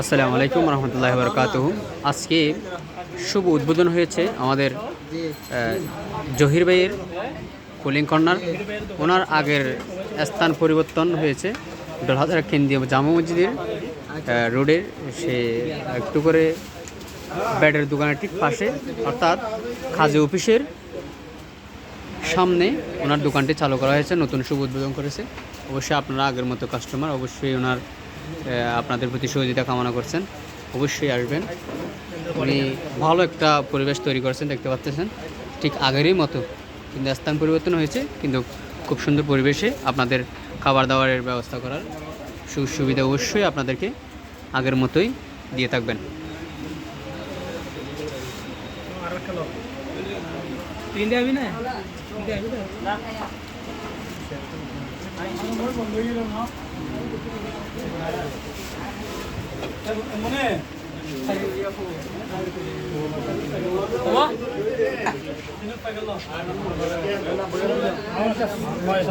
আসসালামু আলাইকুম রহমতুল্লাহ বরকাত আজকে শুভ উদ্বোধন হয়েছে আমাদের জহির ভাইয়ের কুলিং কর্নার। ওনার আগের স্থান পরিবর্তন হয়েছে ডলহাজার কেন্দ্রীয় জামা মসজিদের রোডের সে একটু করে ব্যাটের দোকানের ঠিক পাশে, অর্থাৎ খাজে অফিসের সামনে ওনার দোকানটি চালু করা হয়েছে, নতুন শুভ উদ্বোধন করেছে। অবশ্যই আপনারা আগের মতো কাস্টমার অবশ্যই ওনার আপনাদের প্রতি সহযোগিতা কামনা করছেন। অবশ্যই আসবেন। উনি ভালো একটা পরিবেশ তৈরি করছেন, দেখতে পাচ্ছেন। ঠিক আগেরই মতো কিন্তু স্থান পরিবর্তন হয়েছে, কিন্তু খুব সুন্দর পরিবেশে আপনাদের খাবার দাবারের ব্যবস্থা করার সুযোগ সুবিধা অবশ্যই আপনাদেরকে আগের মতোই দিয়ে থাকবেন। তিনটে না? তিনটে আবি না ভয়